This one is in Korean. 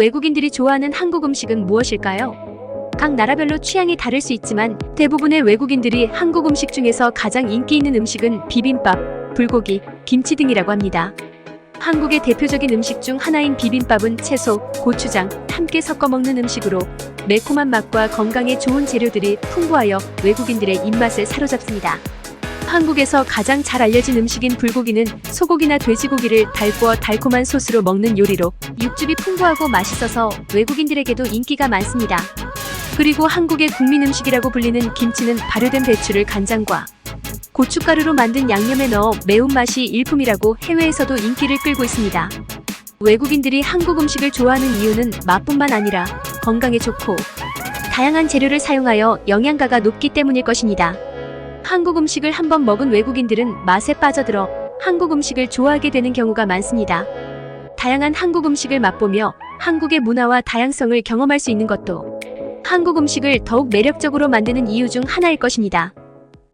외국인들이 좋아하는 한국 음식은 무엇일까요? 각 나라별로 취향이 다를 수 있지만 대부분의 외국인들이 한국 음식 중에서 가장 인기 있는 음식은 비빔밥, 불고기, 김치 등이라고 합니다. 한국의 대표적인 음식 중 하나인 비빔밥은 채소, 고추장 함께 섞어 먹는 음식으로 매콤한 맛과 건강에 좋은 재료들이 풍부하여 외국인들의 입맛을 사로잡습니다. 한국에서 가장 잘 알려진 음식인 불고기는 소고기나 돼지고기를 달구어 달콤한 소스로 먹는 요리로 육즙이 풍부하고 맛있어서 외국인들에게도 인기가 많습니다. 그리고 한국의 국민 음식이라고 불리는 김치는 발효된 배추를 간장과 고춧가루로 만든 양념에 넣어 매운맛이 일품이라고 해외에서도 인기를 끌고 있습니다. 외국인들이 한국 음식을 좋아하는 이유는 맛뿐만 아니라 건강에 좋고 다양한 재료를 사용하여 영양가가 높기 때문일 것입니다. 한국 음식을 한번 먹은 외국인들은 맛에 빠져들어 한국 음식을 좋아하게 되는 경우가 많습니다. 다양한 한국 음식을 맛보며 한국의 문화와 다양성을 경험할 수 있는 것도 한국 음식을 더욱 매력적으로 만드는 이유 중 하나일 것입니다.